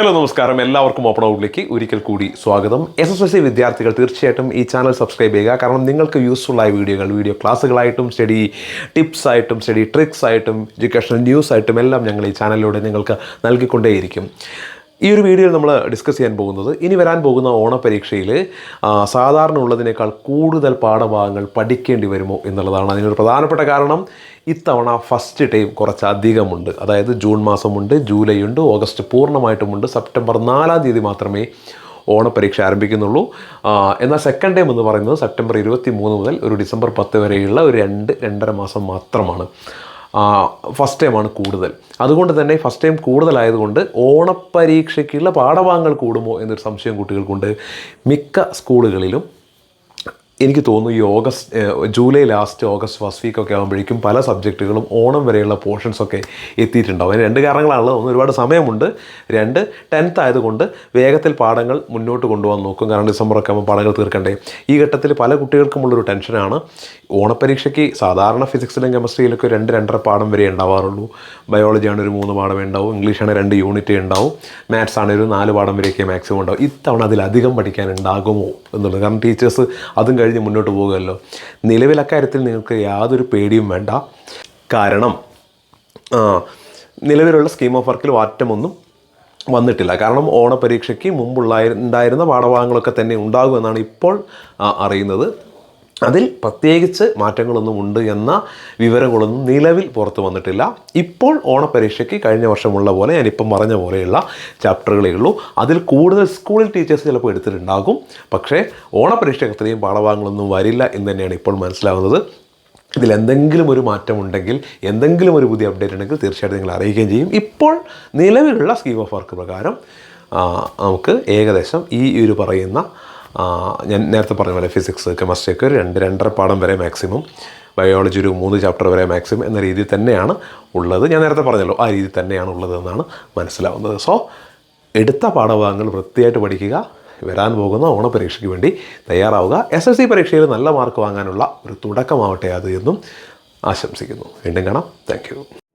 Hello നമസ്കാരം. എല്ലാവർക്കും open ഔട്ടിലേക്ക് ഒരിക്കൽ കൂടി സ്വാഗതം. എസ് എസ് എൽ സി വിദ്യാർത്ഥികൾ തീർച്ചയായിട്ടും ഈ ചാനൽ സബ്സ്ക്രൈബ് ചെയ്യുക. കാരണം നിങ്ങൾക്ക് യൂസ്ഫുൾ ആയ വീഡിയോകൾ വീഡിയോ ക്ലാസ്സുകളായിട്ടും സ്റ്റഡി ടിപ്സ് ആയിട്ടും സ്റ്റഡി ട്രിക്സ് ആയിട്ടും എഡ്യൂക്കേഷണൽ ന്യൂസ് ആയിട്ടും എല്ലാം ഞങ്ങൾ ഈ ചാനലിലൂടെ നിങ്ങൾക്ക് നൽകിക്കൊണ്ടേയിരിക്കും. ഈ ഒരു വീഡിയോയിൽ നമ്മൾ ഡിസ്കസ് ചെയ്യാൻ പോകുന്നത് ഇനി വരാൻ പോകുന്ന ഓണപരീക്ഷയിൽ സാധാരണ ഉള്ളതിനേക്കാൾ കൂടുതൽ പാഠഭാഗങ്ങൾ പഠിക്കേണ്ടി വരുമോ എന്നുള്ളതാണ് അതിനൊരു പ്രധാനപ്പെട്ട കാരണം. ഇത്തവണ ഫസ്റ്റ് ടൈം കുറച്ച് അധികമുണ്ട്. അതായത് ജൂൺ മാസമുണ്ട് ജൂലൈ ഉണ്ട് ഓഗസ്റ്റ് പൂർണമായിട്ടുമുണ്ട്. സെപ്റ്റംബർ നാലാം തീയതി മാത്രമേ ഓണപരീക്ഷ ആരംഭിക്കുന്നുള്ളൂ. എന്നാൽ സെക്കൻഡ് ടൈം എന്ന് പറയുന്നത് സെപ്റ്റംബർ ഇരുപത്തി മൂന്ന് മുതൽ ഒരു ഡിസംബർ പത്ത് വരെയുള്ള ഒരു രണ്ട് രണ്ടര മാസം മാത്രമാണ്. ഫസ്റ്റ് ടൈമാണ് കൂടുതൽ. അതുകൊണ്ട് തന്നെ ഫസ്റ്റ് ടൈം കൂടുതലായതുകൊണ്ട് ഓണപ്പരീക്ഷയ്ക്കുള്ള പാഠഭാഗങ്ങൾ കൂടുമോ എന്നൊരു സംശയം കുട്ടികൾക്കുണ്ട്. മിക്ക സ്കൂളുകളിലും എനിക്ക് തോന്നുന്നു ഈ August July last August first week ഒക്കെ ആകുമ്പോഴേക്കും പല സബ്ജക്റ്റുകളും ഓണം വരെയുള്ള പോർഷൻസൊക്കെ എത്തിയിട്ടുണ്ടാവും. അതിന് രണ്ട് കാരണങ്ങളാണുള്ളത്. ഒന്ന് ഒരുപാട് സമയമുണ്ട്. രണ്ട് ടെൻത്ത് ആയതുകൊണ്ട് വേഗത്തിൽ പാഠങ്ങൾ മുന്നോട്ട് കൊണ്ടുപോകാൻ നോക്കും. കാരണം ഡിസംബറൊക്കെ ആകുമ്പോൾ പാഠങ്ങൾ തീർക്കണ്ടേ. ഈ ഘട്ടത്തിൽ പല കുട്ടികൾക്കുമുള്ളൊരു ടെൻഷനാണ് ഓണപ്പരീക്ഷയ്ക്ക് സാധാരണ ഫിസിക്സിലും കെമിസ്ട്രിയിലൊക്കെ രണ്ട് രണ്ടര പാഠം വരെ ഉണ്ടാവാറുള്ളൂ. ബയോളജിയാണ് ഒരു മൂന്ന് പാഠമേ ഉണ്ടാവും. ഇംഗ്ലീഷാണ് രണ്ട് യൂണിറ്റ് ഉണ്ടാവും. മാത്സ് ആണ് ഒരു നാല് പാഠം വരെയൊക്കെ മാക്സിമം ഉണ്ടാവും. ഇത്തവണ അതിലധികം പഠിക്കാൻ ഉണ്ടാകുമോ എന്നുള്ളത്. കാരണം ടീച്ചേഴ്സ് അതും കഴിഞ്ഞ് മുന്നോട്ട് പോകുമല്ലോ. നിലവിൽ അക്കാര്യത്തിൽ നിങ്ങൾക്ക് യാതൊരു പേടിയും വേണ്ട. കാരണം നിലവിലുള്ള സ്കീം ഓഫ് വർക്കിൽ മാറ്റമൊന്നും വന്നിട്ടില്ല. കാരണം ഓണപരീക്ഷയ്ക്ക് മുമ്പുള്ള ഉണ്ടായിരുന്ന പാഠഭാഗങ്ങളൊക്കെ തന്നെ ഉണ്ടാകുമെന്നാണ് ഇപ്പോൾ അറിയുന്നത്. അതിൽ പ്രത്യേകിച്ച് മാറ്റങ്ങളൊന്നും ഉണ്ട് എന്ന വിവരങ്ങളൊന്നും നിലവിൽ പുറത്തു വന്നിട്ടില്ല. ഇപ്പോൾ ഓണപരീക്ഷയ്ക്ക് കഴിഞ്ഞ വർഷമുള്ള പോലെ ഞാനിപ്പം പറഞ്ഞ പോലെയുള്ള ചാപ്റ്ററുകളേ ഉള്ളൂ. അതിൽ കൂടുതൽ സ്കൂളിൽ ടീച്ചേഴ്സ് ചിലപ്പോൾ എടുത്തിട്ടുണ്ടാകും. പക്ഷേ ഓണപരീക്ഷയ്ക്ക് അത്രയും പാഠഭാഗങ്ങളൊന്നും വരില്ല എന്ന് തന്നെയാണ് ഇപ്പോൾ മനസ്സിലാവുന്നത്. ഇതിൽ എന്തെങ്കിലും ഒരു മാറ്റമുണ്ടെങ്കിൽ എന്തെങ്കിലും ഒരു പുതിയ അപ്ഡേറ്റ് ഉണ്ടെങ്കിൽ തീർച്ചയായിട്ടും നിങ്ങൾ അറിയിക്കുകയും ചെയ്യും. ഇപ്പോൾ നിലവിലുള്ള സ്കീം ഓഫ് വർക്ക് പ്രകാരം നമുക്ക് ഏകദേശം ഈ ഒരു പറയുന്ന ഞാൻ നേരത്തെ പറഞ്ഞ പോലെ ഫിസിക്സ് കെമിസ്ട്രി ഒക്കെ ഒരു രണ്ട് രണ്ടര പാഠം വരെ മാക്സിമം ബയോളജി ഒരു മൂന്ന് ചാപ്റ്റർ വരെ മാക്സിമം എന്ന രീതിയിൽ തന്നെയാണ് ഉള്ളത്. ഞാൻ നേരത്തെ പറഞ്ഞല്ലോ ആ രീതിയിൽ തന്നെയാണ് ഉള്ളത് എന്നാണ് മനസ്സിലാവുന്നത്. സോ എടുത്ത പാഠഭാഗങ്ങൾ വൃത്തിയായിട്ട് പഠിക്കുക വരാൻ പോകുന്ന ഓണപരീക്ഷയ്ക്ക് വേണ്ടി തയ്യാറാവുക. എസ് എസ് സി പരീക്ഷയിൽ നല്ല മാർക്ക് വാങ്ങാനുള്ള ഒരു തുടക്കമാവട്ടെ അത് എന്നും ആശംസിക്കുന്നു. വീണ്ടും കാണാം. താങ്ക്